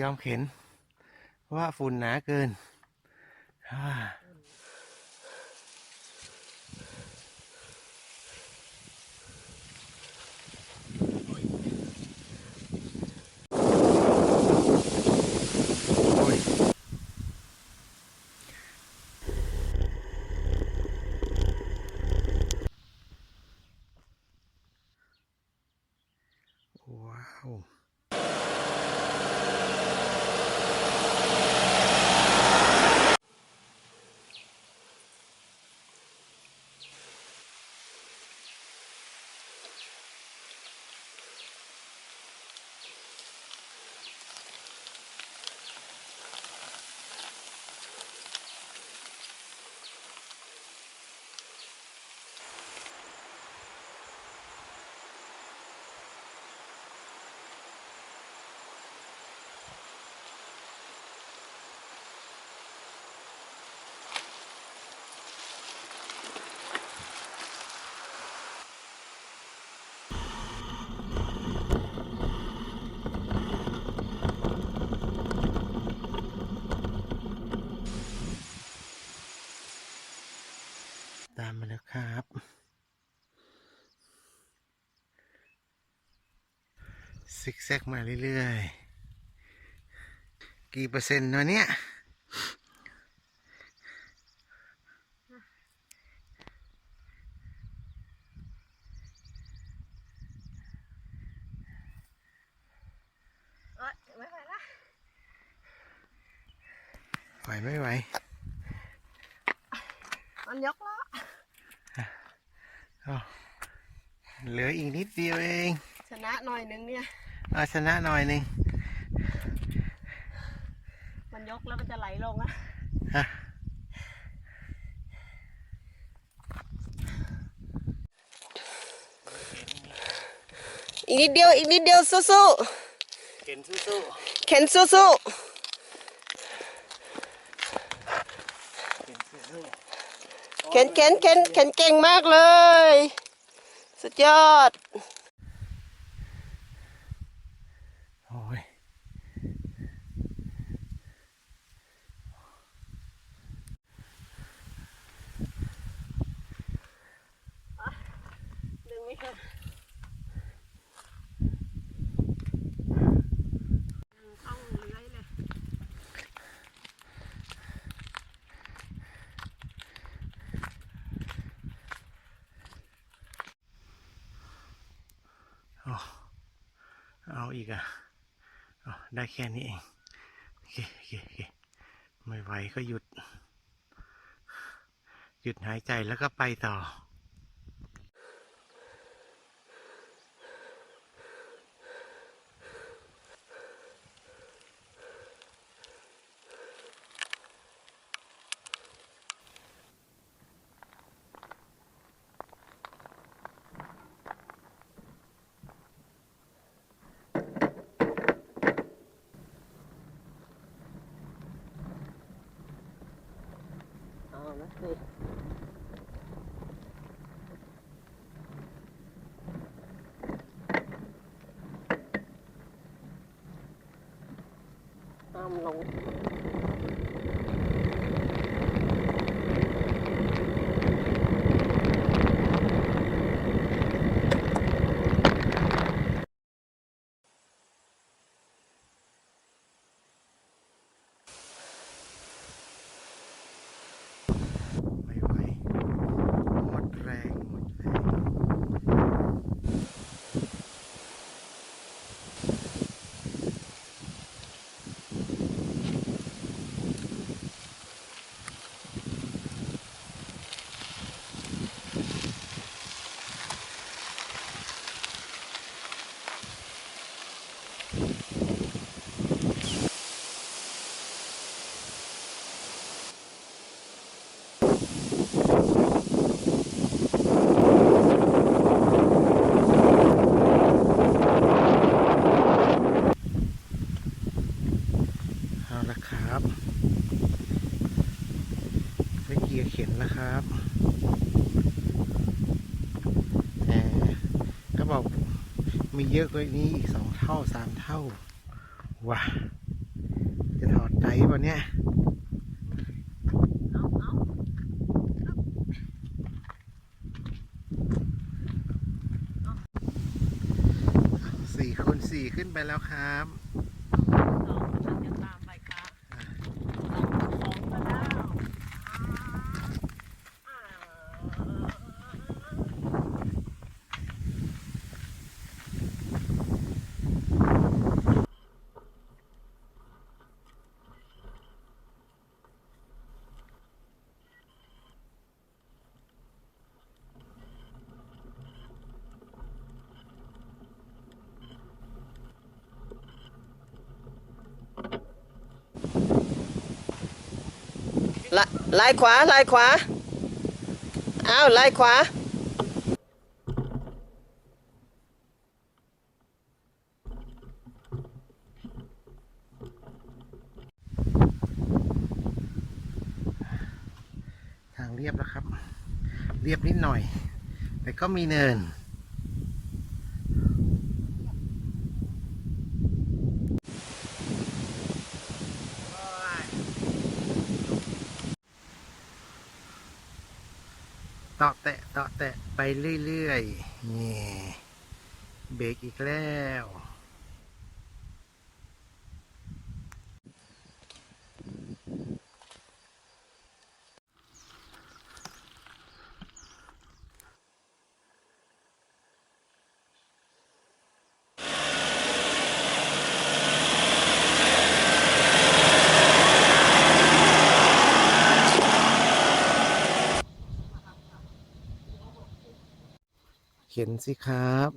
ยอมเข็นเพราะว่าฝุ่นหนาเกินอ่า ซิกแซกมาเรื่อยๆ กี่เปอร์เซ็นต์เนาะเนี่ยเอ้ยไม่ไหวละไหวไม่ไหว มันยกล้ออ้าวเหลืออีกนิดเดียวเอง ชนะหน่อยนึงเนี่ย เอาชนะหน่อยหนึ่งมันยกแล้วมันจะไหลลงอะฮะอีกนิดเดียว อีกนิดเดียวสู้เข็นสู้ๆเข็นสู้ๆเข็นสู้ๆเข็นเข็นเข็นเข็นเก่งมากเลย สุดยอด โอ้ย ดึงไม่ค่ะต้อง เลื้อยเลยเอาเอาอีกอะอได้แค่นี้เอง โอเคโอเคโอเคไม่ไหวก็หยุด หยุดหายใจแล้วก็ไปต่อ เอาละสิ ห้ามลง ไม่ไหวหมดแรงหมดแรง เอาละครับได้เกียร์เข็นแล้วครับ แต่ก็ บอกมีเยอะกว่านี้อีกสองเท่าสามเท่าว้าป่ะเนี่ยเอาเอาสี่คูณสี่ขึ้นไปแล้วครับ สองฉันจะตามไปค่ะสองของก็ได้อ่า ละลายขวาลายขวาอ้าวลายขวาทางเรียบแล้วครับ เรียบนิดหน่อย แต่ก็มีเนิน ตาะแตะตาะแตะไปเรื่อยๆนี่เบรกอีกแล้ว เขียนสิครับ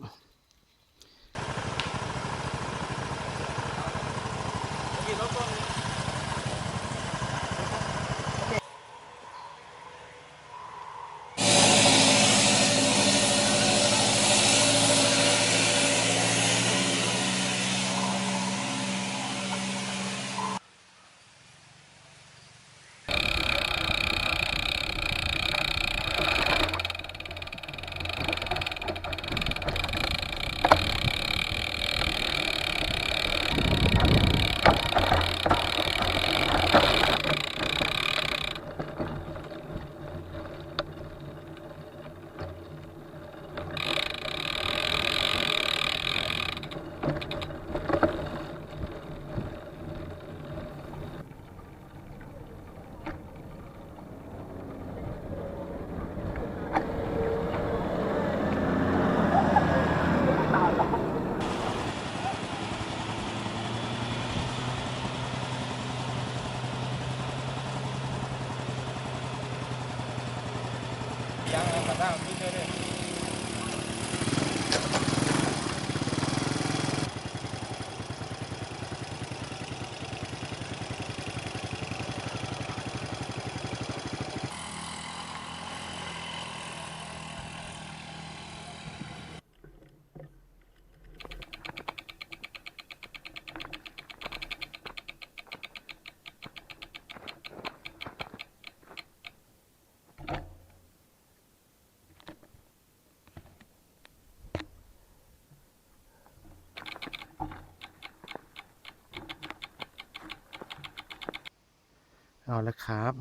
เอาละครับ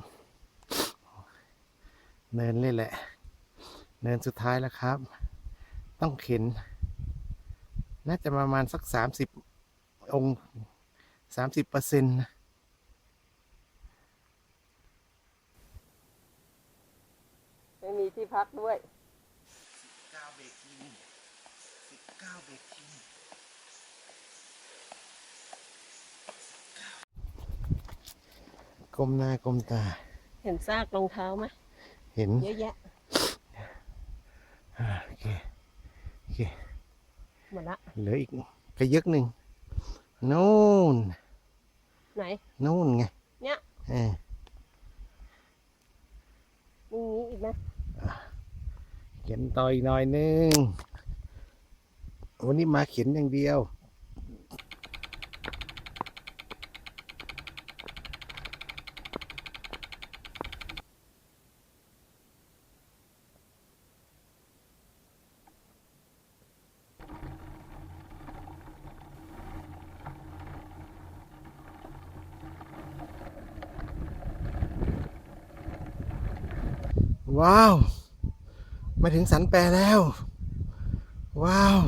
เนินเลยแหละ เนินสุดท้ายแล้วครับ ต้องเข็น น่าจะประมาณสักสามสิบองค์สามสิบเปอร์เซ็นต์ไม่มีที่พักด้วย เก้าเบรกทีสิบเก้าเบรกที ก้มหน้าก้มตา เห็นซากรองเท้าไหมเห็นเยอะแยะอ่าโอเคโอเคหมดละเหลืออีกกระยึกหนึ่งนู่นไหนนู่นไงเนี่ยเออมีนี้อีกไหมเขียนต่ออีกหน่อยหนึงวันนี้มาเขียนอย่างเดียว ว้าว มาถึงสันแปรแล้ว ว้าว